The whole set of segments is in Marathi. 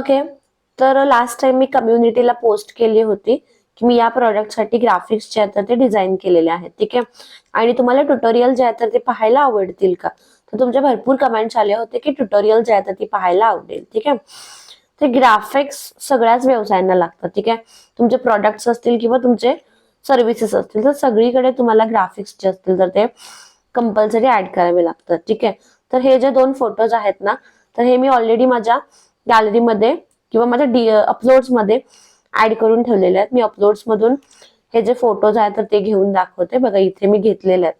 ओके तर लास्ट टाइम मी कम्युनिटीला पोस्ट केली होती की मी या प्रॉडक्टसाठी ग्राफिक्स जे आहेत ते डिझाईन केलेले आहेत. ठीक आहे? आणि तुम्हाला ट्युटोरियल जे आहेत तर ते पाहायला आवडतील का? तर तुमचे भरपूर कमेंट्स आले होते की ट्युटोरियल जे आहे तर ते पाहायला आवडेल. ठीक आहे? ते ग्राफिक्स सगळ्याच व्यवसायांना लागतात. ठीक आहे? तुमचे प्रॉडक्ट्स असतील किंवा तुमचे सर्व्हिसेस असतील तर सगळीकडे तुम्हाला ग्राफिक्स जे असतील तर ते कंपल्सरी ऍड करावे लागतात. ठीक आहे? तर हे जे दोन फोटोज आहेत ना तर हे मी ऑलरेडी माझ्या गॅलरीमध्ये किंवा माझ्या डी अपलोड्समध्ये ऍड करून ठेवलेले आहेत. मी अपलोड्समधून हे जे फोटोज आहेत तर ते घेऊन दाखवते. बघा इथे मी घेतलेले आहेत.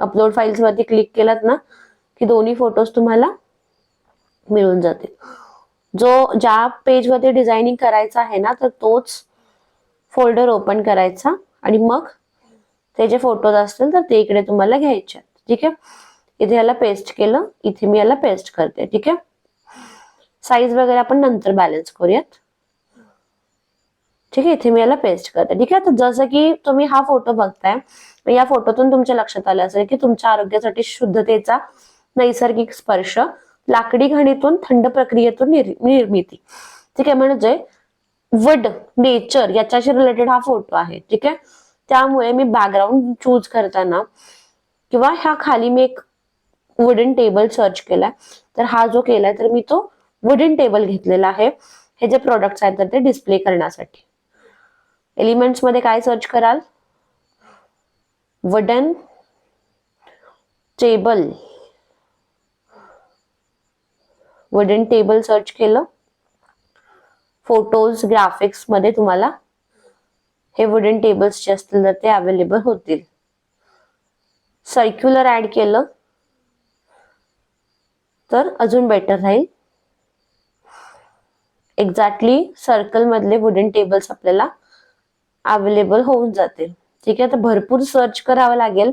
अपलोड फाईल्स वरती क्लिक केलात ना की दोन्ही फोटोज तुम्हाला मिळून जातील. जो ज्या पेजवरती डिझायनिंग करायचा आहे ना तर तोच फोल्डर ओपन करायचा आणि मग ते जे फोटोज असतील तर ते इकडे तुम्हाला घ्यायचे आहेत. ठीक आहे? इथे याला पेस्ट केलं इथे मी याला पेस्ट करते. ठीक आहे? साईज वगैरे आपण नंतर बॅलन्स करूयात. ठीक आहे इथे मी याला पेस्ट करते. ठीक आहे तर जसं की तुम्ही हा फोटो बघताय या फोटोतून तुमच्या लक्षात आलं असेल की तुमच्या आरोग्यासाठी शुद्धतेचा नैसर्गिक स्पर्श लाकडी घाणीतून थंड प्रक्रियेतून निर्मिती. ठीक आहे म्हणजे वड नेचर याच्याशी रिलेटेड हा फोटो आहे. ठीक आहे त्यामुळे मी बॅकग्राऊंड चूज करताना किंवा ह्या खाली मी एक वुडन टेबल सर्च केलाय. तर हा जो केलाय तर मी तो वुडन टेबल घेतलेला आहे. हे जे प्रोडक्ट्स आहेत तर ते डिस्प्ले करण्यासाठी. एलिमेंट्समध्ये काय सर्च कराल? Wooden table wooden table search केलं. फोटोज ग्राफिक्समध्ये तुम्हाला हे वुडन टेबल्स जे असतील तर ते अवेलेबल होतील. सर्क्युलर ऍड केलं. तर अजून बेटर राहील. एक्झॅक्टली सर्कल मधले वुडन टेबल्स आपल्याला अवेलेबल होऊन जातील. ठीक आहे तर भरपूर सर्च करावं लागेल.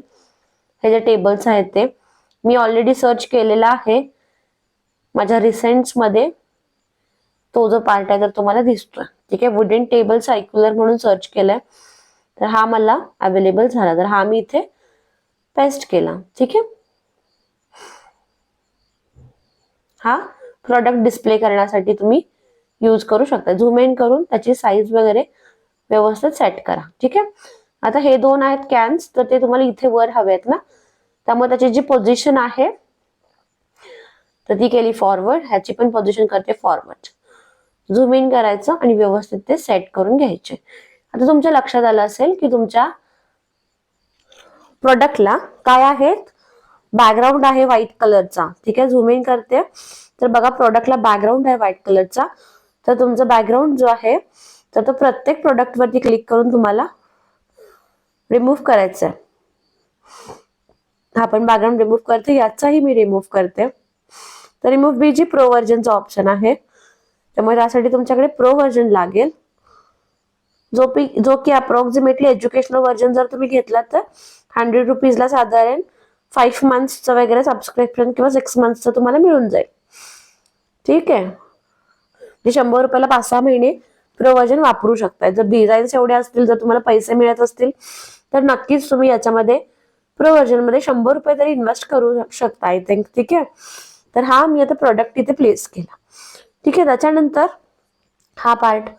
हे जे टेबल्स आहेत ते. मी ऑलरेडी सर्च केलेला आहे. माझ्या रिसेंट्समध्ये तो जो पार्ट आहे तर तुम्हाला दिसतोय. ठीक आहे वुडन टेबल सायक्युलर म्हणून सर्च केलाय. तर हा मला अवेलेबल झाला. तर हा मी इथे पेस्ट केला. ठीक आहे? हा? प्रॉडक्ट डिस्प्ले करण्यासाठी तुम्ही यूज करू शकता. झूम इन करून त्याची साईज वगैरे व्यवस्थित सेट करा. ठीक आहे? आता हे दोन आहेत कॅन्स तर ते तुम्हाला इथे वर हवे आहेत ना? त्यामुळे त्याची जी पोझिशन आहे तर ती केली फॉरवर्ड ह्याची पण पोझिशन करते फॉरवर्ड झूम इन करायचं आणि व्यवस्थित ते सेट करून घ्यायचे. आता तुमच्या लक्षात आलं असेल की तुमच्या प्रोडक्टला काय आहेत? बॅकग्राऊंड आहे व्हाईट कलरचा ठीक आहे? झूम इन करते. तर बघा प्रोडक्टला बॅकग्राऊंड आहे व्हाईट कलरचा तर तुमचा बॅकग्राऊंड जो आहे तर तो प्रत्येक प्रोडक्ट वरती क्लिक करून तुम्हाला रिमूव्ह करायचा आहे हा पण बॅकग्राऊंड रिमूव्ह करते याचाही मी रिमूव्ह करते. तर रिमूव्ह बी जी प्रो व्हर्जनचा ऑप्शन आहे. त्यामुळे त्यासाठी तुमच्याकडे प्रो व्हर्जन लागेल. जो पी जो की अप्रॉक्सिमेटली एज्युकेशनल व्हर्जन जर तुम्ही घेतला तर हंड्रेड रुपीजला साधारण फाईव्ह मंथ्सचं वगैरे सबस्क्रिप्शन किंवा सिक्स मंथचं तुम्हाला मिळून जाईल. ठीक आहे? म्हणजे शंभर रुपयाला पाच सहा महिने प्रवचन वापरू शकताय. जर डिझाईन्स एवढे असतील जर तुम्हाला पैसे मिळत असतील तर नक्कीच तुम्ही याच्यामध्ये प्रो मध्ये शंभर रुपये तरी इन्व्हेस्ट करू शकता आय थिंक ठीक आहे? तर हा मी आता प्रोडक्ट इथे प्लेस केला. ठीक आहे? त्याच्यानंतर हा part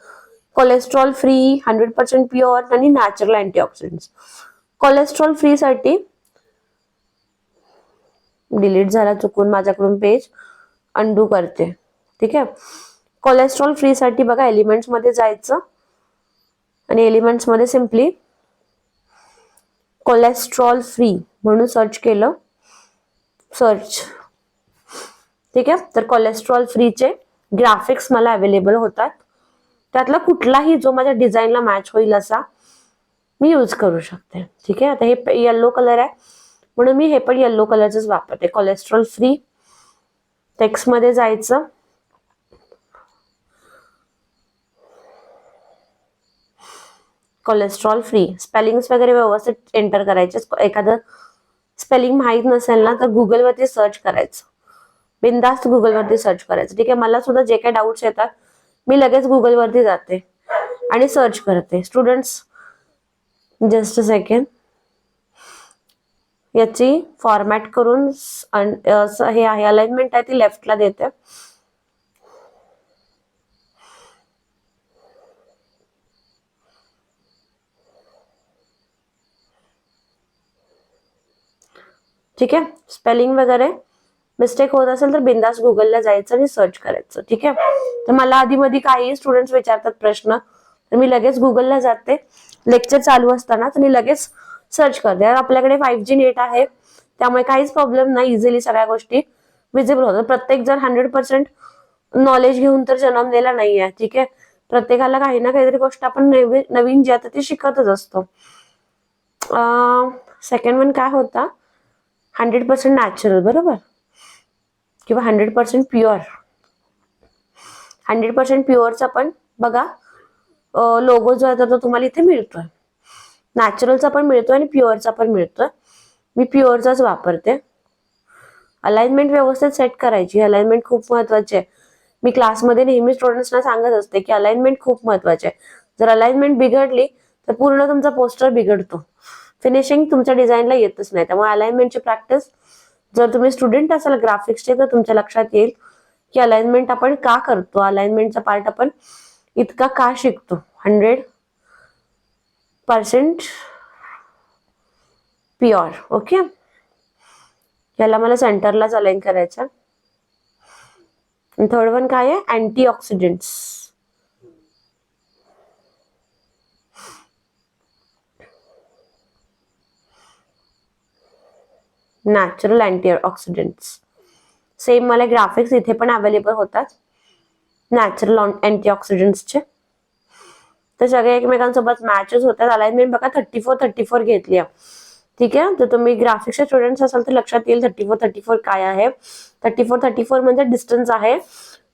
cholesterol free hundred percent pure आणि नॅचरल अँटीऑक्सिडंट कोलेस्ट्रॉल फ्री साठी डिलीट झाला चुकून माझ्याकडून पेज अंडू करते. ठीक आहे? कोलेस्ट्रॉल फ्री साठी बघा एलिमेंट्समध्ये जायचं. आणि एलिमेंट्समध्ये सिम्पली कोलेस्ट्रॉल फ्री म्हणून सर्च केलं. सर्च ठीक आहे? तर कोलेस्ट्रॉल फ्रीचे ग्राफिक्स मला अवेलेबल होतात. त्यातला कुठलाही जो माझ्या डिझाईनला मॅच होईल असा मी यूज करू शकते. ठीक आहे? आता हे येल्लो कलर आहे. म्हणून मी हे पण येल्लो कलरच वापरते. कोलेस्ट्रॉल फ्री टेक्स्टमध्ये जायचं. कोलेस्ट्रॉल फ्री स्पेलिंग्स वगैरे व्यवस्थित एंटर करायचे. एखादं स्पेलिंग माहीत नसेल ना तर गुगलवरती सर्च करायचं. बिंदास्त गुगलवरती सर्च करायचं. ठीक आहे मला सुद्धा जे काही डाऊट्स येतात मी लगेच गुगलवरती जाते आणि सर्च करते. स्टुडंट्स जस्ट अ सेकंड याची फॉर्मॅट करून हे आहे. अलाइनमेंट आहे ती लेफ्टला देते. ठीक आहे? स्पेलिंग वगैरे मिस्टेक होत असेल तर बिंदास गुगलला जायचं आणि सर्च करायचं ठीक आहे? तर मला आधी मधी काही स्टुडंट्स विचारतात प्रश्न तर मी लगेच गुगलला जाते. लेक्चर चालू असताना तर मी लगेच सर्च करते. आपल्याकडे फाईव्ह जी नेट आहे त्यामुळे काहीच प्रॉब्लेम नाही इझिली सगळ्या गोष्टी विजिबल होतात. प्रत्येक जण हंड्रेड पर्सेंट नॉलेज घेऊन तर जन्मलेला नाही आहे ठीक आहे? प्रत्येकाला काही ना काहीतरी गोष्ट आपण नवीन नवीन जे आता ते शिकतच असतो. सेकंड वन काय होता? हंड्रेड पर्सेंट नॅचरल बरोबर? किंवा hundred percent pure hundred percent प्युअरचा पण बघा लोगो जो आहे तो तुम्हाला इथे मिळतोय. नॅचरलचा पण मिळतोय आणि प्युअरचा पण मिळतोय. मी प्युअरचाच वापरते. अलाइनमेंट व्यवस्थित सेट करायची. अलाइनमेंट खूप महत्वाची आहे. मी क्लासमध्ये नेहमी स्टुडंट्सना सांगत असते की अलाइनमेंट खूप महत्वाची आहे. जर अलाइनमेंट बिघडली तर पूर्ण तुमचा पोस्टर बिघडतो. फिनिशिंग तुमच्या डिझाईनला येतच नाही. त्यामुळे अलाइनमेंटची प्रॅक्टिस जर तुम्ही स्टुडंट असाल ग्राफिक्सचे तर तुमच्या लक्षात येईल की अलाइनमेंट आपण का करतो. अलाइनमेंटचा पार्ट आपण इतका का शिकतो? हंड्रेड पर्सेंट प्युअर ओके याला मला सेंटरलाच अलाइन करायचं थर्ड वन काय आहे? Antioxidants natural antioxidants same मला ग्राफिक्स इथे पण अवेलेबल होतात. नॅचरल अँटीऑक्सिडंट्सचे तर सगळे एकमेकांसोबत मॅचेस होतात. अलाइनमेंट बघा थर्टी फोर थर्टी फोर घेतली ठीक आहे? तर तुम्ही ग्राफिक्सचे स्टुडंट्स असाल तर लक्षात येईल थर्टी फोर थर्टी फोर काय आहे. थर्टी फोर थर्टी फोर म्हणजे डिस्टन्स आहे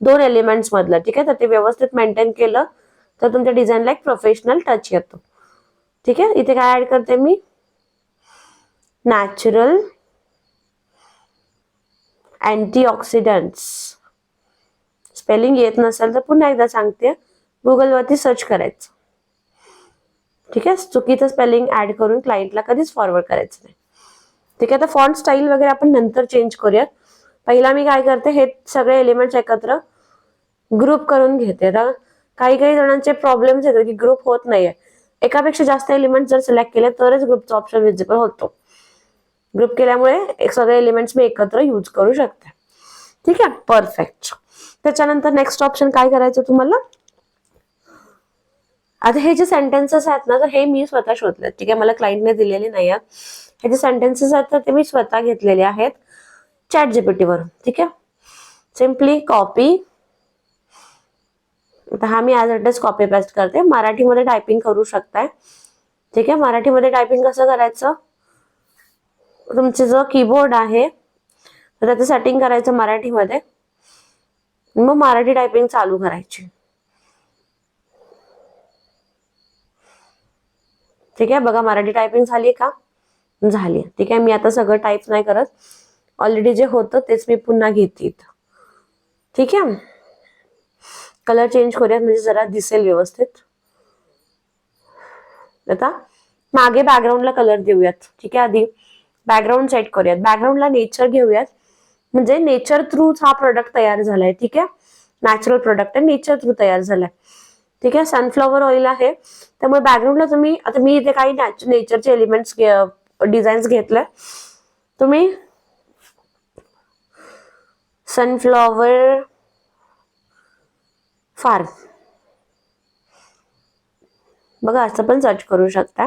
दोन एलिमेंट्स मधलं. ठीक आहे? तर ते व्यवस्थित मेंटेन केलं तर तुमच्या डिझाईनला एक प्रोफेशनल टच येतो. ठीक आहे? इथे काय ऍड करते मी? Natural antioxidants. स्पेलिंग येत नसेल तर पुन्हा एकदा सांगते. गुगलवरती सर्च करायचं. ठीक आहे? चुकीचं स्पेलिंग ऍड करून क्लायंटला कधीच फॉरवर्ड करायचं नाही. ठीक आहे? तर फॉन्ट स्टाईल वगैरे आपण नंतर चेंज करूयात. पहिला मी काय करते हे सगळे एलिमेंट्स एकत्र ग्रुप करून घेते. तर काही काही जणांचे प्रॉब्लेम्स येतात की ग्रुप होत नाहीये. एकापेक्षा जास्त एलिमेंट जर सिलेक्ट केले तरच ग्रुपचा ऑप्शन विजिबल होतो. ग्रुप केल्यामुळे एक सगळे एलिमेंट्स मी एकत्र यूज करू शकते. ठीक आहे? परफेक्ट त्याच्यानंतर नेक्स्ट ऑप्शन काय करायचं तुम्हाला? आता हे जे सेंटेन्सेस आहेत ना तर हे मी स्वतः शोधले ठीक आहे? मला क्लायंटने दिलेले नाही आहेत. हे जे सेंटेन्सेस आहेत तर ते मी स्वतः घेतलेले आहेत चॅट जीपीटीवर वरून ठीक आहे? सिम्पली कॉपी आता हा मी ॲज अड्रेस कॉपी पेस्ट करते. मराठीमध्ये टायपिंग करू शकताय. ठीक आहे? मराठीमध्ये टायपिंग कसं करायचं? तुमचे जो कीबोर्ड आहे तर त्याचं सेटिंग करायचं मराठीमध्ये. मग मराठी टायपिंग चालू करायची. ठीक आहे बघा मराठी टायपिंग झाली का? झाली. ठीक आहे मी आता सगळं टाईप नाही करत. ऑलरेडी जे होतं तेच मी पुन्हा घेते ठीक आहे? कलर चेंज करूयात म्हणजे जरा दिसेल व्यवस्थित. आता मागे बॅकग्राऊंडला कलर देऊयात. ठीक आहे आधी बॅकग्राऊंड सेट करूयात. बॅकग्राऊंडला नेचर घेऊयात. म्हणजे नेचर थ्रूच हा प्रोडक्ट तयार झालाय ठीक आहे? नॅचरल प्रोडक्ट आहे नेचर थ्रू तयार झालाय. ठीक आहे? सनफ्लॉवर ऑइल आहे. त्यामुळे बॅकग्राऊंडला तुम्ही आता मी इथे काही नेचरचे एलिमेंट्स डिझाईन्स घेतले तुम्ही सनफ्लॉवर फार बघा असं पण सर्च करू शकता.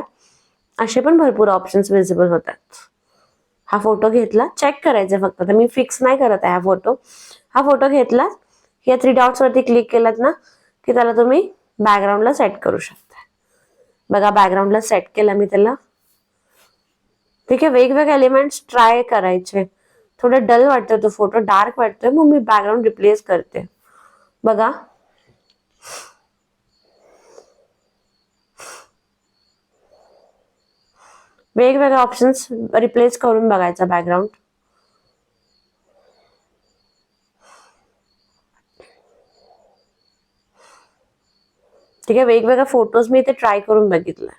असे पण भरपूर ऑप्शन्स विजिबल होतात. हा फोटो घेतला. चेक करायचा फक्त. तर मी फिक्स नाही करत आहे हा फोटो. हा फोटो घेतला. या थ्री डॉट्स वरती क्लिक केलात ना की त्याला तुम्ही बॅकग्राऊंडला सेट करू शकता. बघा बॅकग्राऊंडला सेट केला मी त्याला. ठीक आहे वेगवेगळे एलिमेंट्स ट्राय करायचे. थोडं डल वाटतोय तो फोटो डार्क वाटतोय मग मी बॅकग्राऊंड रिप्लेस करते. बघा. वेगवेगळे ऑप्शन्स रिप्लेस करून बघायचा बॅकग्राऊंड ठीक आहे वेगवेगळ्या फोटोज मी इथे ट्राय करून बघितलं.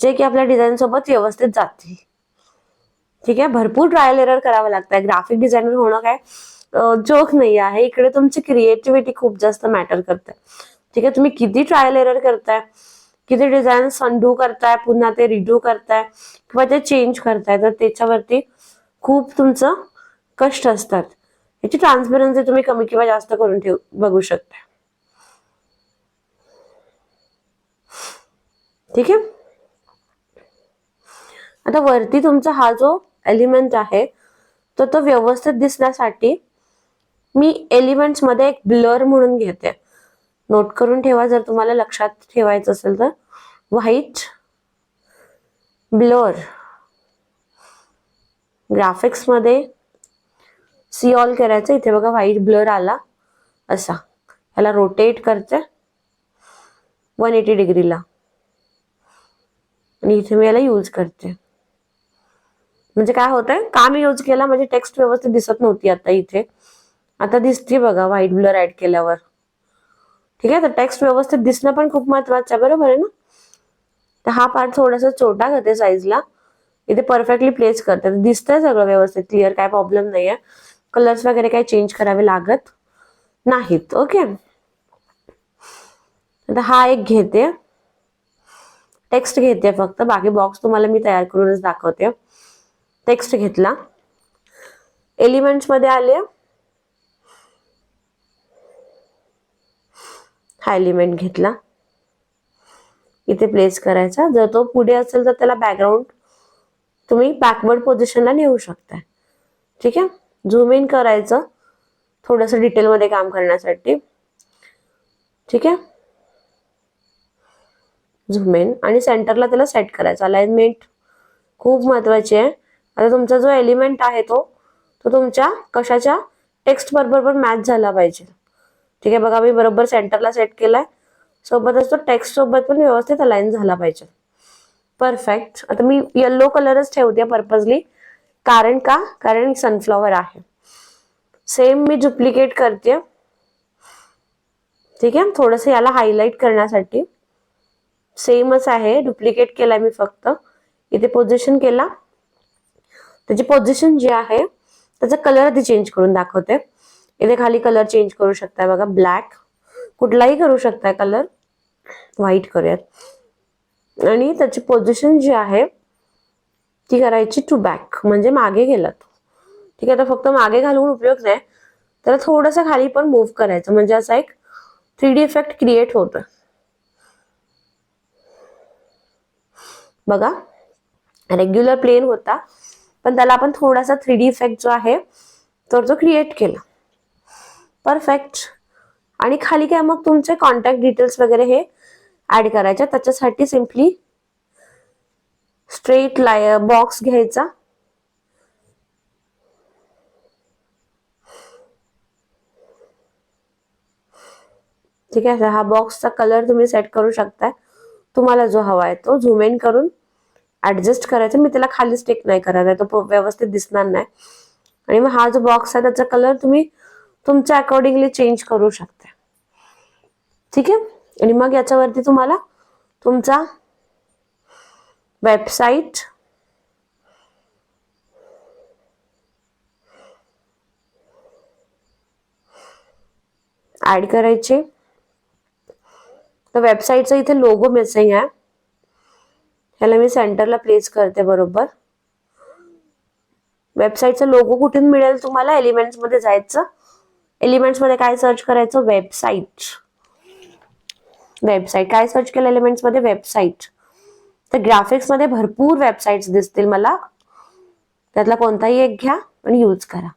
जे की आपल्या डिझाईन सोबत व्यवस्थित जातील. ठीक आहे भरपूर ट्रायल एरर करावं लागतंय. ग्राफिक डिझायनर होणं काय जोक नाही आहे. इकडे तुमची क्रिएटिव्हिटी खूप जास्त मॅटर करते. ठीक आहे तुम्ही किती ट्रायल एरर करताय किती डिझाईन संडू करताय पुन्हा ते रिड्यू करताय किंवा ते चेंज करताय तर त्याच्यावरती खूप तुमचं कष्ट असतात. याची ट्रान्सपरन्सी तुम्ही कमी किंवा जास्त करून ठेव बघू शकता. ठीक आहे? आता वरती तुमचा हा जो एलिमेंट आहे तर तो व्यवस्थित दिसण्यासाठी मी एलिमेंट्समध्ये एक ब्लर म्हणून घेते. नोट करून ठेवा जर तुम्हाला लक्षात ठेवायचं असेल तर. व्हाईट ब्लर ग्राफिक्समध्ये सी ऑल करायचं इथे बघा व्हाईट ब्लर आला असा. याला रोटेट करते वन एटी डिग्रीला आणि इथे मी याला यूज करते. म्हणजे काय होतंय? का मी यूज केला म्हणजे टेक्स्ट व्यवस्थित दिसत नव्हती आता इथे. आता दिसते बघा व्हाईट ब्लर ऍड केल्यावर. ठीक आहे? तर टेक्स्ट व्यवस्थित दिसणं पण खूप महत्वाचं आहे. बरोबर आहे ना? तर हा पार्ट थोडासा छोटा करते साईजला इथे परफेक्टली प्लेस करते. दिसतंय सगळं व्यवस्थित. क्लिअर काय प्रॉब्लेम नाही आहे कलर्स वगैरे काही चेंज करावे लागत नाहीत. ओके आता हा एक घेते. टेक्स्ट घेते फक्त. बाकी बॉक्स तुम्हाला मी तयार करूनच दाखवते. टेक्स्ट घेतला. एलिमेंट्समध्ये आले. हा एलिमेंट घेतला. इथे प्लेस करायचा. जर तो पुढे असेल तर त्याला बॅकग्राऊंड तुम्ही बॅकवर्ड पोझिशनला नेऊ शकता ठीक आहे? झूम इन करायचं. थोडंसं डिटेलमध्ये काम करण्यासाठी. ठीक आहे? झूम इन आणि सेंटरला त्याला सेट करायचं. अलाइनमेंट खूप महत्वाची आहे. आता तुमचा जो एलिमेंट आहे तो तो तुमच्या कशाच्या? टेक्स्ट बरोबर मॅच झाला पाहिजे. ठीक आहे बघा मी बरोबर सेंटरला सेट केलाय. सोबतच तो टेक्स्ट सोबत पण व्यवस्थित अलाइन झाला पाहिजे. परफेक्ट आता मी येल्लो कलरच ठेवते पर्पजली कारण का? कारण सनफ्लॉवर आहे. सेम मी डुप्लिकेट करते. ठीक आहे थोडस याला हायलाइट करण्यासाठी. सेमच आहे डुप्लिकेट केलाय मी फक्त. इथे पोझिशन केला. त्याची पोझिशन जी आहे त्याचा कलर आधी चेंज करून दाखवते. इथे खाली कलर चेंज करू शकताय बघा. ब्लॅक कुठलाही करू शकताय कलर व्हाईट करूयात. आणि त्याची पोझिशन जी आहे ती करायची टू बॅक म्हणजे मागे गेलात. ठीक आहे आता फक्त मागे घालून उपयोग नाही. त्याला थोडस खाली पण मूव्ह करायचं. म्हणजे असा एक थ्री डी इफेक्ट क्रिएट होतो बघा. रेग्युलर प्लेन होता. पण त्याला आपण थोडासा थ्री डी इफेक्ट जो आहे तर तो क्रिएट केला. परफेक्ट आणि खाली काय मग तुमचे कॉन्टॅक्ट डिटेल्स वगैरे हे ऍड करायचे. त्याच्यासाठी सिम्पली स्ट्रेट लाय बॉक्स घ्यायचा. ठीक आहे हा बॉक्सचा कलर तुम्ही सेट करू शकताय. तुम्हाला जो हवा आहे तो झूम इन करून ऍडजस्ट करायचा. मी त्याला खाली स्टेक नाही करायचा तो व्यवस्थित दिसणार नाही. आणि मग हा जो बॉक्स आहे त्याचा कलर तुम्ही तुमच्या अकॉर्डिंगली चेंज करू शकता. ठीक आहे? आणि मग याच्यावरती तुम्हाला तुमचा वेबसाईट ऍड करायचे. तर वेबसाईटचा इथे लोगो मिसिंग आहे. ह्याला मी सेंटरला प्लेस करते बरोबर. वेबसाईटचा लोगो कुठून मिळेल तुम्हाला? एलिमेंट्समध्ये जायचं. एलिमेंट्समध्ये काय सर्च करायचं? वेबसाईट वेबसाईट काय सर्च केलं एलिमेंट्समध्ये? वेबसाईट तर ग्राफिक्समध्ये भरपूर वेबसाईट्स दिसतील मला. त्यातला कोणताही एक घ्या आणि यूज करा.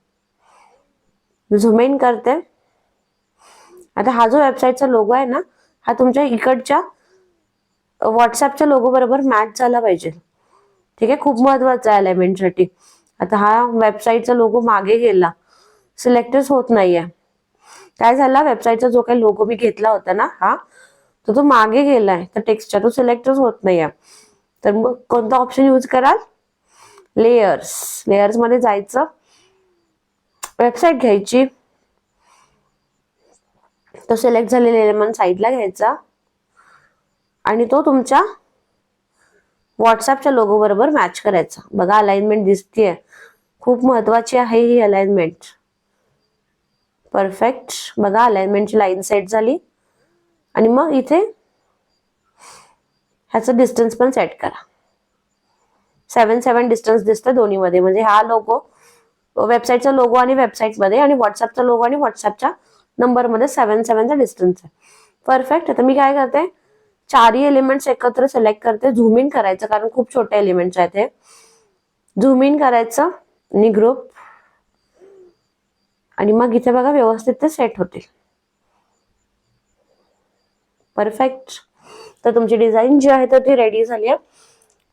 झूम इन करते. आता हा जो वेबसाईटचा लोगो आहे ना हा तुमच्या इकडच्या व्हॉट्सअपच्या लोगो बरोबर मॅच झाला पाहिजे. ठीक आहे? खूप महत्त्वाचा आहे एलिमेंटसाठी आता हा वेबसाईटचा लोगो मागे गेला. सिलेक्टच होत नाहीये. काय झाला? वेबसाईटचा जो काही लोगो मी घेतला होता ना हा तर तो मागे गेलाय. तर टेक्स्टचा तो सिलेक्टच होत नाहीये. तर मग कोणता ऑप्शन यूज कराल? लेयर्स लेयर्समध्ये जायचं. वेबसाईट घ्यायची. तो सिलेक्ट झालेला एलिमेंट साईडला घ्यायचा. आणि तो तुमच्या व्हॉट्सअपच्या लोगो बरोबर मॅच करायचा. बघा अलाइनमेंट दिसतीये. खूप महत्वाची आहे ही अलाइनमेंट परफेक्ट बघा अलाइनमेंटची लाईन सेट झाली. आणि मग इथे ह्याचं डिस्टन्स पण सेट करा. सेवन सेवन डिस्टन्स दिसतं दोन्हीमध्ये. म्हणजे हा लोगो वेबसाईटचा लोगो आणि वेबसाईटमध्ये आणि व्हॉट्सअपचा लोगो आणि व्हॉट्सअपच्या नंबरमध्ये सेवन सेवनचा डिस्टन्स आहे. परफेक्ट आता मी काय करते? चारही एलिमेंट्स एकत्र सिलेक्ट करते. झूम इन करायचं कारण खूप छोटे एलिमेंट्स आहेत हे. झूम इन करायचं. आणि ग्रुप आणि मग इथे बघा व्यवस्थित ते सेट होतील. परफेक्ट तर तुमची डिझाईन जी आहे तर ती रेडी झाली आहे.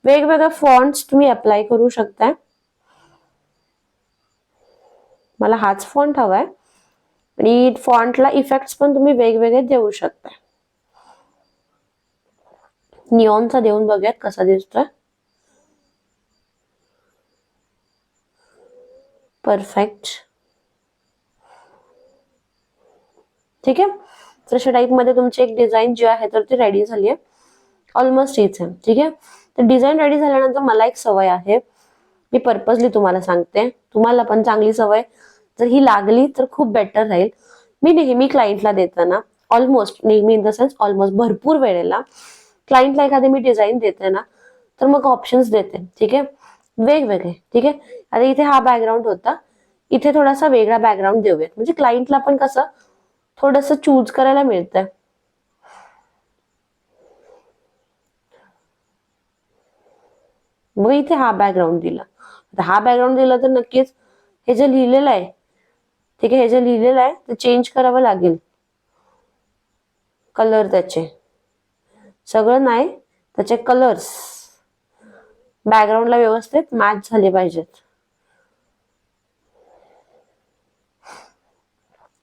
वेगवेगळ्या फॉन्ट्स तुम्ही अप्लाय करू शकताय. मला हाच फॉन्ट हवाय. आणि फॉन्टला इफेक्ट्स पण तुम्ही वेगवेगळे देऊ शकता नियॉनचा देऊन बघूयात कसा दिसतोय. परफेक्ट ठीक आहे? तर अशा टाईपमध्ये तुमची एक डिझाईन जी आहे तर ती रेडी झाली आहे. ऑलमोस्ट हीच आहे ठीक आहे? तर डिझाईन रेडी झाल्यानंतर मला एक सवय आहे. मी पर्पजली तुम्हाला सांगते. तुम्हाला पण चांगली सवय. जर ही लागली तर खूप बेटर राहील. मी नेहमी क्लायंटला देताना ऑलमोस्ट नेहमी इन द सेन्स ऑलमोस्ट भरपूर वेळेला क्लायंटला एखादी मी डिझाईन देते ना तर मग ऑप्शन्स देते ठीक आहे? वेगवेगळे ठीक आहे? आता इथे हा बॅकग्राऊंड होता. इथे थोडासा वेगळा बॅकग्राऊंड देऊयात. म्हणजे क्लायंटला पण कसं थोडस चूज करायला मिळतंय. मग इथे हा बॅकग्राऊंड दिला. आता हा बॅकग्राऊंड दिला तर नक्कीच हे जे लिहिलेलं आहे ठीक आहे हे जे लिहिलेलं आहे ते चेंज करावं लागेल. कलर त्याचे. सगळं नाही त्याचे कलर्स बॅकग्राऊंडला व्यवस्थित मॅच झाले पाहिजेत.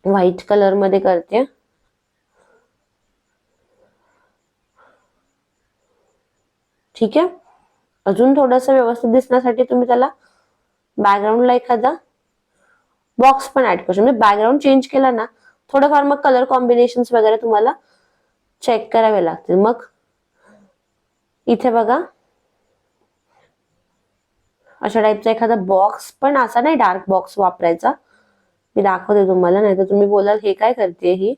व्हाईट कलरमध्ये करते. ठीक आहे? अजून थोडस व्यवस्थित दिसण्यासाठी तुम्ही त्याला बॅकग्राऊंडला एखादा बॉक्स पण ऍड करू शकता. म्हणजे बॅकग्राऊंड चेंज केला ना थोडंफार मग कलर कॉम्बिनेशन वगैरे तुम्हाला चेक करावे लागतील. मग इथे बघा. अशा टाईपचा एखादा बॉक्स पण असा नाही डार्क बॉक्स वापरायचा. मी दाखवते तुम्हाला नाही तर तुम्ही बोलाल हे काय करते ही?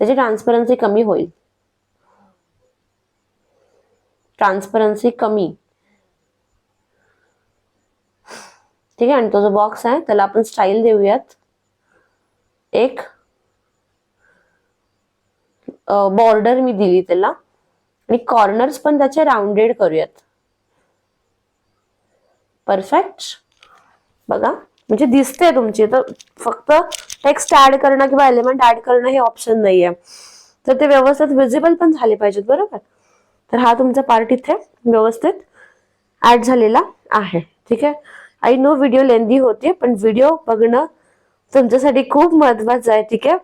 त्याची ट्रान्सपरन्सी कमी होईल. ट्रान्सपरन्सी कमी. ठीक आहे आणि तो जो बॉक्स आहे त्याला आपण स्टाईल देऊयात. एक बॉर्डर मी दिली त्याला आणि कॉर्नर्स पण त्याचे राउंडेड करूयात. परफेक्ट बघा. म्हणजे दिसते तुमची. तर फक्त टेक्स्ट ऍड करणं किंवा एलिमेंट ऍड करणं हे ऑप्शन नाहीये. तर ते व्यवस्थित विजिबल पण झाले पाहिजेत बरोबर? तर हा तुमचा पार्ट इथे व्यवस्थित ऍड झालेला आहे. ठीक आहे? आई नो व्हिडिओ लेंदी होते पण व्हिडिओ बघणं तुमच्यासाठी खूप महत्वाचं आहे. ठीक आहे?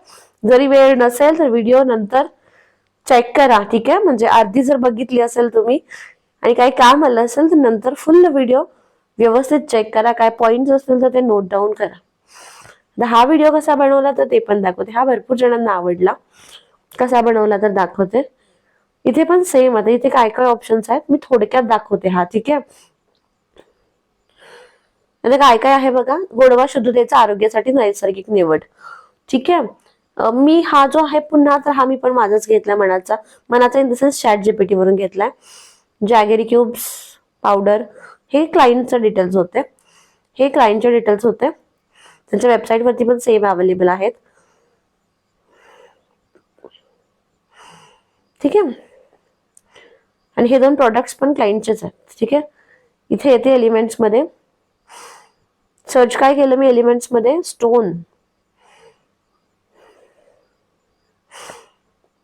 जरी वेळ नसेल तर व्हिडिओ नंतर चेक करा. ठीक आहे? म्हणजे अर्धी जर बघितली असेल तुम्ही आणि काही काम आलं असेल तर नंतर फुल व्हिडिओ व्यवस्थित चेक करा. काय पॉईंट्स असतील तर ते नोट डाऊन करा. हा व्हिडिओ कसा बनवला तर ते पण दाखवते. हा भरपूर जणांना आवडला. कसा बनवला तर दाखवते. इथे पण सेम आता इथे काय काय ऑप्शन्स आहेत मी थोडक्यात दाखवते हा. ठीक आहे? आता काय काय आहे बघा. गोडवा शुद्धतेचा आरोग्यासाठी नैसर्गिक निवड. ठीक आहे? मी हा जो आहे पुन्हा तर हा मी पण माझाच घेतला मनाचा. मनाचा in the sense chat GPT वरून घेतलाय. जॅगेरी क्यूब्स पावडर हे क्लायंटचे डिटेल्स होते. हे क्लायंटचे डिटेल्स होते. त्यांच्या वेबसाईटवरती पण सेम अवेलेबल आहेत. ठीक आहे? आणि हे दोन प्रॉडक्ट्स पण क्लायंटचेच आहेत. ठीक आहे? इथे येते एलिमेंट्समध्ये. सर्च काय केलं मी एलिमेंट्समध्ये? स्टोन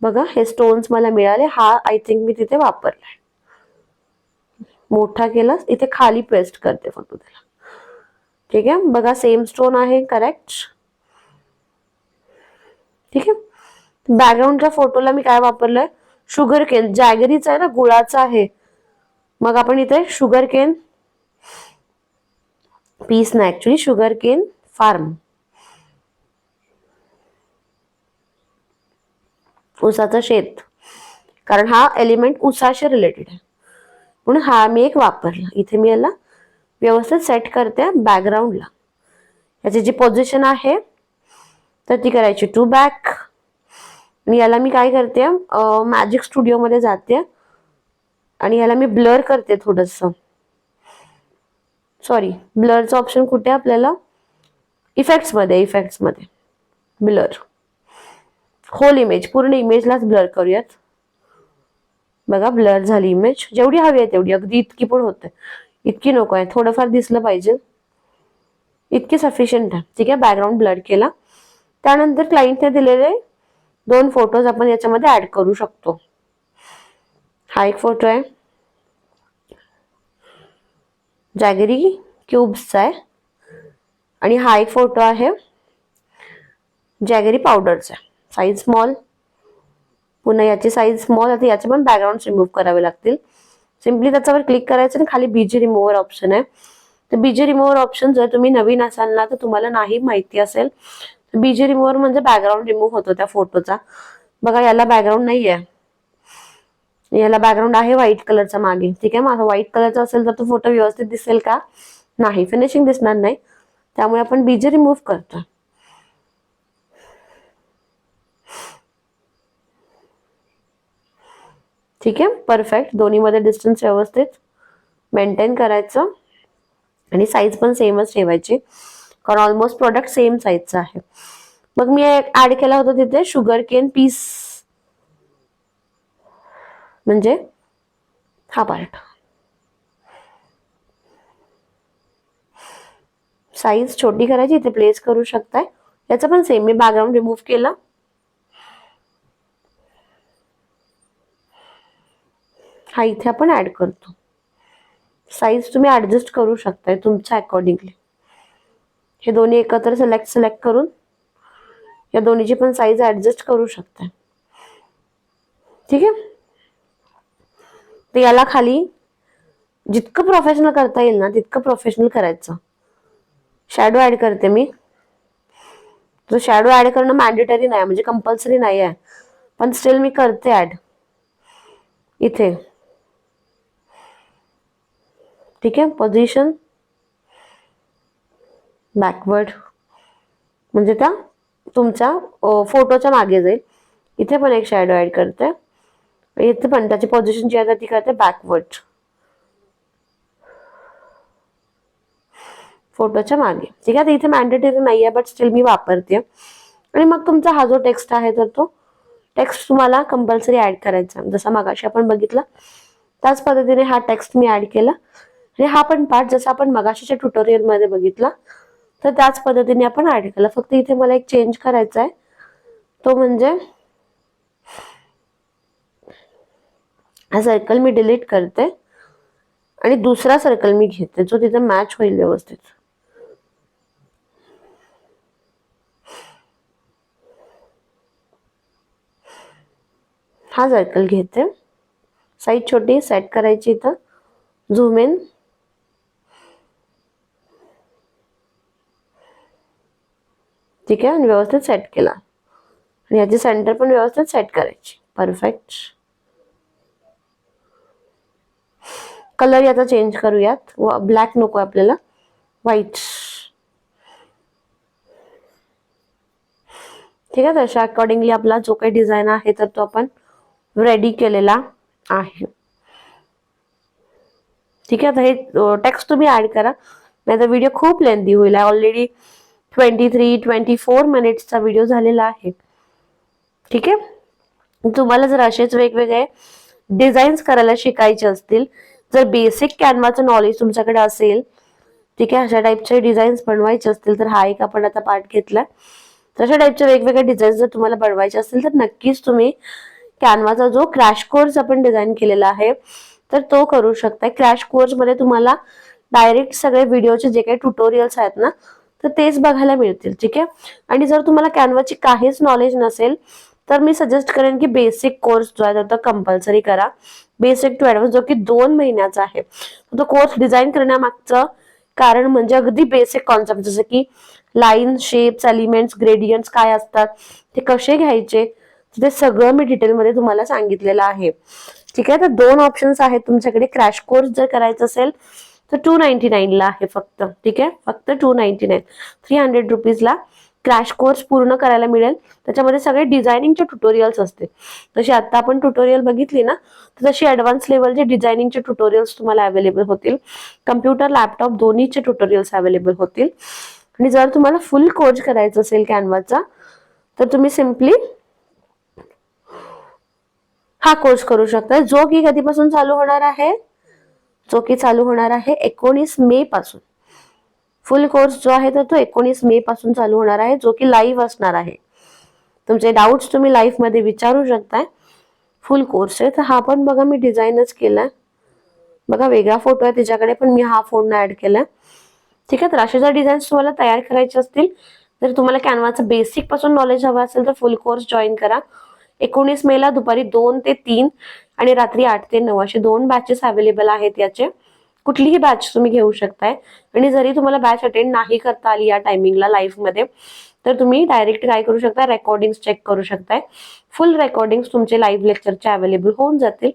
बघा हे स्टोन्स मला मिळाले. हा आय थिंक मी तिथे वापरलाय. मोठा केला इथे खाली पेस्ट करते फक्त त्याला. ठीक आहे? बघा सेम स्टोन आहे करेक्ट ठीक आहे? बॅकग्राऊंडच्या फोटोला मी काय वापरलंय? शुगर केन जॅगरीचा आहे ना गुळाचा आहे. मग आपण इथे शुगर केन पीस ना ऍक्च्युली शुगर केन फार्म ऊसाचं शेत. कारण हा एलिमेंट उसाशी रिलेटेड आहे. म्हणून हा मी एक वापरला. इथे मी याला व्यवस्थित सेट करते बॅकग्राऊंडला याची जी पोझिशन आहे तर ती करायची टू बॅक आणि याला मी काय करते मॅजिक स्टुडिओमध्ये जाते. आणि याला मी ब्लर करते थोडंसं. सॉरी ब्लरचं ऑप्शन कुठे आहे आपल्याला? इफेक्ट्समध्ये इफेक्ट्समध्ये ब्लर होल इमेज पूर्ण इमेजलाच ब्लर करूयात. बघा ब्लर झाली इमेज जेवढी हवी आहे तेवढी. अगदी इतकी पण होते इतकी नको आहे. थोडंफार दिसलं पाहिजे. इतकी सफिशियंट आहे. ठीक आहे बॅकग्राऊंड ब्लर केला. त्यानंतर क्लायंटने दिलेले दोन फोटोज आपण याच्यामध्ये ऍड करू शकतो. हा एक फोटो आहे. जॅगरी क्यूब्सचा आहे. आणि हा एक फोटो आहे. जॅगरी पावडरचा साईज स्मॉल पुन्हा याची साईज स्मॉल आहे याचे पण बॅकग्राऊंड रिमूव्ह करावे लागतील. सिम्पली त्याच्यावर क्लिक करायचं आणि खाली बीजी रिमूव्हर ऑप्शन आहे. तर बीजी रिमूव्हर ऑप्शन जर तुम्ही नवीन असाल ना तर तुम्हाला नाही माहिती असेल. तर बीजी रिमूव्हर म्हणजे बॅकग्राऊंड रिमूव्ह होतो त्या फोटोचा बघा याला बॅकग्राऊंड नाही आहे याला बॅकग्राऊंड आहे व्हाईट कलरचा मागे. ठीक आहे माझा व्हाईट कलरचा असेल तर तो फोटो व्यवस्थित दिसेल का? नाही फिनिशिंग दिसणार नाही. त्यामुळे आपण बीजे रिमूव्ह करतो. ठीक आहे? परफेक्ट दोन्हीमध्ये डिस्टन्स व्यवस्थित मेंटेन करायचं. आणि साईज पण सेमच ठेवायची. कारण ऑलमोस्ट प्रोडक्ट सेम साईजचा आहे. मग मी ऍड केला होता तिथे शुगर केन पीस म्हणजे हा पार्ट साईज छोटी करायची इथे प्लेस करू शकताय. याचा पण सेम मी बॅकग्राऊंड रिमूव्ह केला. हा इथे आपण ऍड करतो. साईज तुम्ही ऍडजस्ट करू शकताय तुमच्या अकॉर्डिंगली हे दोन्ही एकत्र सिलेक्ट सिलेक्ट करून या दोन्हीची पण साईज ऍडजस्ट करू शकताय. ठीक आहे? तर याला खाली जितकं प्रोफेशनल करता येईल ना तितकं प्रोफेशनल करायचं. शॅडो ऍड करते मी. जो शॅडो ऍड करणं मॅन्डेटरी नाही म्हणजे कंपल्सरी नाही आहे पण स्टील मी करते ऍड इथे. ठीक आहे? पोझिशन बॅकवर्ड म्हणजे त्या तुमच्या फोटोच्या मागे जाईल. इथे पण एक शॅडो ऍड करते. इथे पण त्याची पोझिशन जी आहे ती करते बॅकवर्ड फोटोच्या मागे. ठीक आहे? इथे मॅन्डेटरी नाही आहे बट स्टील मी वापरते. आणि मग तुमचा हा जो टेक्स्ट आहे तर तो टेक्स्ट तुम्हाला कंपल्सरी ऍड करायचा. जसा मगाशी आपण बघितला त्याच पद्धतीने हा टेक्स्ट मी ऍड केला. आणि हा पण पार्ट जसा आपण मगाशीच्या ट्युटोरियलमध्ये बघितला तर त्याच पद्धतीने आपण ऍड केला फक्त इथे मला एक चेंज करायचा आहे. तो म्हणजे हा सर्कल मी डिलीट करते आणि दुसरा सर्कल मी घेते जो तिथे मॅच होईल व्यवस्थित. हा सर्कल घेते. साईज छोटी सेट करायची इथं. झूम इन ठीक आहे? आणि व्यवस्थित सेट केला. आणि याची सेंटर पण व्यवस्थित सेट करायची. परफेक्ट कलर याचा चेंज करूयात. ब्लॅक नको आपल्याला. व्हाईट ठीक आहे? तशा अकॉर्डिंगली आपला जो काही डिझाईन आहे तर तो आपण रेडी केलेला आहे. ठीक आहे? आता हे टेक्स्ट तुम्ही ऍड करा. नाही तर व्हिडिओ खूप लेंदी होईल. Already twenty three twenty four मिनिट्सचा video झालेला आहे. ठीक आहे? तुम्हाला जर असेच वेगवेगळे डिझाईन्स करायला शिकायचे असतील जर बेसिक कॅनवाचं नॉलेज तुमच्याकडे असेल ठीक आहे? अशा टाईपचे डिझाईन्स बनवायचे असतील तर हा एक आपण आता पार्ट घेतला. तशा टाईपचे वेगवेगळे डिझाईन्स जर तुम्हाला बनवायचे असतील तर नक्कीच तुम्ही कॅनवाचा जो क्रॅश कोर्स आपण डिझाईन केलेला आहे तर तो करू शकता क्रॅश कोर्समध्ये तुम्हाला डायरेक्ट सगळे व्हिडिओचे जे काही ट्युटोरियल्स आहेत ना तर तेच बघायला मिळतील ठीक आहे? आणि जर तुम्हाला कॅनवाची काहीच नॉलेज नसेल तर मी सजेस्ट करेन की बेसिक कोर्स जो आहे तो कंपल्सरी करा. बेसिक टू ऍडव्हान्स जो की दोन महिन्याचा आहे. तो कोर्स डिझाईन करण्यामागचं कारण म्हणजे अगदी बेसिक कॉन्सेप्ट जसं की लाईन शेप्स एलिमेंट्स ग्रेडियंट्स काय असतात ते कसे घ्यायचे ते सगळं मी डिटेलमध्ये तुम्हाला सांगितलेलं आहे. ठीक आहे? तर दोन ऑप्शन्स आहेत तुमच्याकडे. क्रॅश कोर्स जर करायचं असेल तर टू नाईन्टी नाईनला आहे फक्त ठीक आहे? फक्त two ninety nine three hundred रुपीजला crash course पूर्ण करायला मिळेल. त्याच्यामध्ये सगळे डिझायनिंगचे ट्युटोरियल्स असते. जशी आता आपण ट्युटोरियल बघितली ना तर तशी ॲडव्हान्स लेवलचे डिझायनिंगचे ट्युटोरियल्स तुम्हाला अवेलेबल होतील कम्प्युटर लॅपटॉप दोन्हीचे ट्युटोरियल्स अवेलेबल होतील. आणि जर तुम्हाला फुल कोर्स करायचा असेल कॅनवाचा तर तुम्ही सिम्पली हा कोर्स करू शकता. जो की कधीपासून चालू होणार आहे? जो की चालू होणार आहे एकोणीस मे पासून. फुल कोर्स जो आहे तर तो एकोणीस मे पासून चालू होणार आहे जो की लाईव्ह असणार आहे. तुमचे डाऊट्स तुम्ही लाईफमध्ये मध्ये विचारू शकताय. फुल कोर्स आहे. तर हा पण बघा मी डिझाईनच केलाय. बघा वेगळा फोटो आहे त्याच्याकडे पण मी हा फोन ऍड केलाय. ठीक आहे तर असे जर डिझाईन्स तुम्हाला तयार करायचे असतील. जर तुम्हाला कॅनवाचं बेसिकपासून नॉलेज हवं असेल तर फुल कोर्स जॉईन करा. एकोणीस मेला दुपारी दोन ते तीन आणि रात्री आठ ते नऊ असे दोन बॅचेस अवेलेबल आहेत याचे. कुठलीही बॅच तुम्ही घेऊ शकताय. आणि जरी तुम्हाला बॅच अटेंड नाही करता आली या टायमिंगला लाईफमध्ये तर तुम्ही डायरेक्ट काय करू शकता रेकॉर्डिंग चेक करू शकताय. फुल रेकॉर्डिंग तुमचे लाईव्ह लेक्चरचे अवेलेबल होऊन जातील.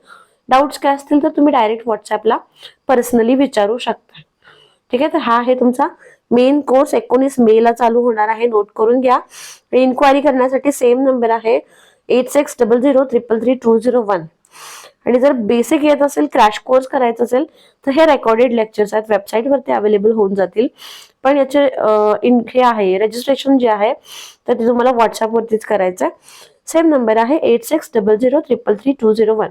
डाऊट्स काय असतील तर तुम्ही डायरेक्ट व्हॉट्सअपला पर्सनली विचारू शकता ठीक आहे? तर हा आहे तुमचा मेन कोर्स एकोणीस मे ला चालू होणार आहे. नोट करून घ्या. इन्क्वायरी करण्यासाठी सेम नंबर आहे. Eight six double zero triple three two zero one आणि जर बेसिक येत असेल क्रॅश कोर्स करायचा असेल तर हे रेकॉर्डेड लेक्चर्स आहेत. वेबसाईटवरती अवेलेबल होऊन जातील. पण याचे इन हे आहे रजिस्ट्रेशन जे आहे तर ते तुम्हाला व्हॉट्सअपवरतीच करायचं आहे सेम नंबर आहे eight six double zero triple three two zero one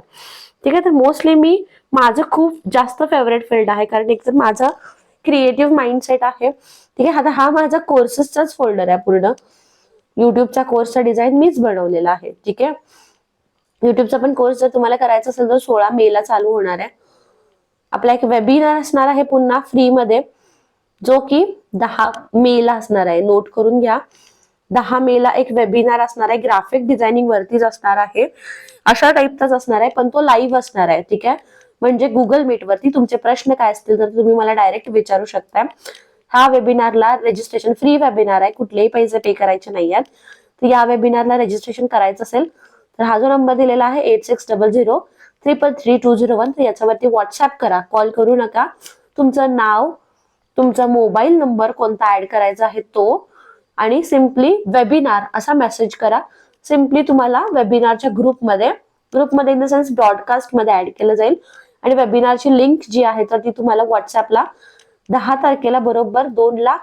ठीक आहे तर मोस्टली मी माझं खूप जास्त फेवरेट फील्ड आहे. कारण एक तर माझा क्रिएटिव्ह माइंडसेट आहे. ठीक आहे आता हा माझा कोर्सेसचाच फोल्डर आहे पूर्ण. युट्यूबचा कोर्सचा डिझाईन मीच बनवलेला आहे. ठीक आहे? युट्यूबचा पण कोर्स जर तुम्हाला करायचा असेल तर सोळा मे ला चालू होणार आहे. आपला एक वेबिनार असणार आहे पुन्हा फ्री मध्ये जो की दहा मे ला असणार आहे. नोट करून घ्या. दहा मे ला एक वेबिनार असणार आहे. ग्राफिक डिझायनिंग वरतीच असणार आहे. अशा टाईपचाच असणार आहे पण तो लाईव्ह असणार आहे. ठीक आहे? म्हणजे गुगल मीट वरती तुमचे प्रश्न काय असतील तर तुम्ही मला डायरेक्ट विचारू शकता हा वेबिनारला रजिस्ट्रेशन फ्री वेबिनार आहे. कुठलेही पैसे पे करायचे नाही आहेत तर या वेबिनारला रजिस्ट्रेशन करायचं असेल तर हा जो नंबर दिलेला आहे eight six double zero triple three two zero one तर याच्यावरती व्हॉट्सअप करा. कॉल करू नका. तुमचं नाव तुमचा मोबाईल नंबर कोणता ऍड करायचा आहे तो आणि सिम्पली वेबिनार असा मेसेज करा. सिम्पली तुम्हाला वेबिनारच्या ग्रुपमध्ये ग्रुपमध्ये इन द सेन्स ब्रॉडकास्टमध्ये ऍड केलं जाईल. आणि वेबिनारची लिंक जी आहे तर ती तुम्हाला व्हॉट्सअपला दहा तारखेला बरोबर दोनला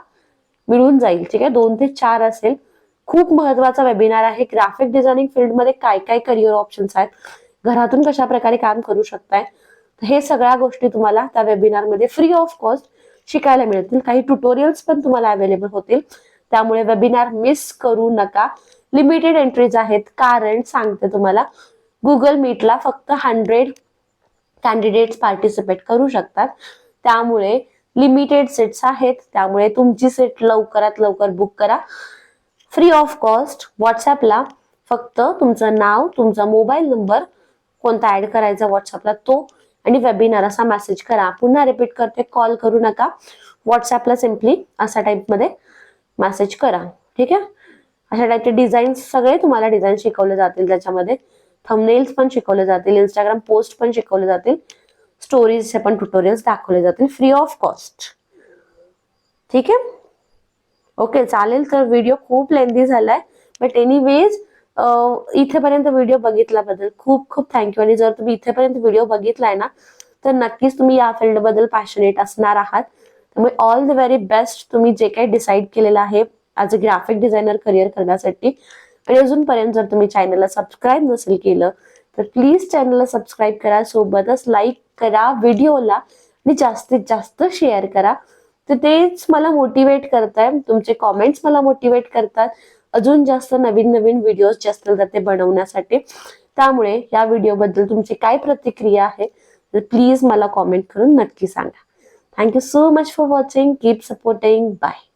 मिळून जाईल. ठीक आहे? दोन ते चार असेल. खूप महत्त्वाचा वेबिनार आहे. ग्राफिक डिझायनिंग फील्डमध्ये काय काय करिअर ऑप्शन्स आहेत? घरातून कशा प्रकारे काम करू शकताय? हे सगळ्या गोष्टी तुम्हाला त्या वेबिनारमध्ये फ्री ऑफ कॉस्ट शिकायला मिळतील. काही ट्युटोरियल्स पण तुम्हाला अवेलेबल होतील. त्यामुळे वेबिनार मिस करू नका. लिमिटेड एंट्रीज आहेत. कारण सांगते तुम्हाला गुगल मीटला फक्त हंड्रेड कॅन्डिडेट्स पार्टिसिपेट करू शकतात. त्यामुळे लिमिटेड सीट्स आहेत. त्यामुळे तुमची सीट लवकरात लवकर बुक करा. फ्री ऑफ कॉस्ट व्हॉट्सॲपला फक्त तुमचं नाव तुमचा मोबाईल नंबर कोणता ऍड करायचा व्हॉट्सअपला तो आणि वेबिनार असा मेसेज करा. पुन्हा रिपीट करते कॉल करू नका. व्हॉट्सअपला सिम्पली असा टाईपमध्ये मेसेज करा. ठीक आहे? अशा टाईपचे डिझाईन्स सगळे तुम्हाला डिझाईन शिकवले जातील त्याच्यामध्ये. थंबनेल्स पण शिकवले जातील इंस्टाग्राम पोस्ट पण शिकवले जातील. स्टोरीजचे पण ट्युटोरियल्स दाखवले जातील. फ्री ऑफ कॉस्ट ठीक आहे? ओके चालेल तर व्हिडिओ खूप लेंदी झालाय. बट एनिवेज इथेपर्यंत व्हिडिओ बघितल्याबद्दल खूप खूप थँक्यू आणि जर तुम्ही इथेपर्यंत व्हिडिओ बघितलाय ना तर नक्कीच तुम्ही या फील्डबद्दल पॅशनेट असणार आहात. त्यामुळे ऑल द व्हेरी बेस्ट तुम्ही जे काही डिसाईड केलेलं आहे as a graphic designer career करण्यासाठी. आणि अजूनपर्यंत जर तुम्ही चॅनलला सबस्क्राईब नसेल केलं तर प्लीज चॅनलला सबस्क्राईब करा. सोबतच लाईक करा व्हिडिओला आणि जास्तीत जास्त शेअर करा. तर तेच मला मोटिवेट करताय. तुमचे कॉमेंट्स मला मोटिवेट करतात. अजून जास्त नवीन नवीन व्हिडिओज जास्त जाते बनवण्यासाठी. त्यामुळे या व्हिडिओबद्दल तुमची काय प्रतिक्रिया आहे तर प्लीज मला कॉमेंट करून नक्की सांगा. Thank you so much for watching keep supporting bye